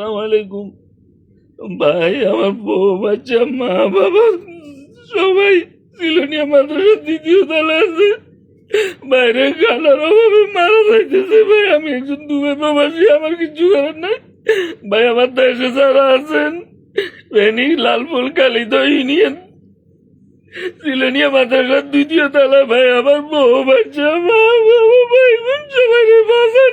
সালাম আলাইকুম। ভাই, আমার বউ, বাচ্চা, মা, বাবা, সবাই সিলোনিয়া মাদ্রাসার দ্বিতীয় তলা আছে। বাইরে খানার অভাবে মারা যাইতেছে। ভাই, আমি একজন দুবে প্রবাসী, আমার কিছু করার নাই। ভাই, আমার দেশে যারা আছেন, ফেনী লালপুর কালিদ ইউনিয়ন, সিলোনিয়া মাদ্রাসার দ্বিতীয় তলা ভাই, আমার বউ, বাচ্চা, মা, বাবা, ভাই সবাই রে। বাসান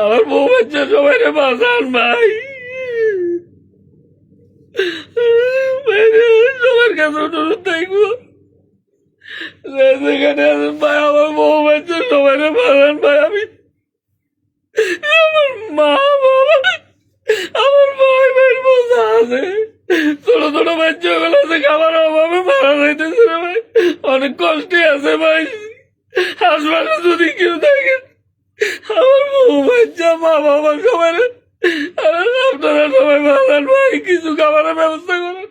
আমার বউ বাচ্চা সবাই রে বাঁচান ভাই। সবার কাছে অনুরোধ থাকব। যে যেখানে আছেন ভাই, আমার বউ বাচ্চা সবাই রে বাঁচান ভাই, আমি আমার মা, বাবা, আমার ভাই ভাই বোঝা আছে। ছোট ছোট বাচ্চা গুলো আছে খাবার অভাবে মারা যাইতেছে ভাই। অনেক কষ্টে আছে ভাই। হাসপাতালে যদি কেউ থাকে বাবা সবাই আপনারা সবাই ভালো কিছু খাবারের ব্যবস্থা করেন।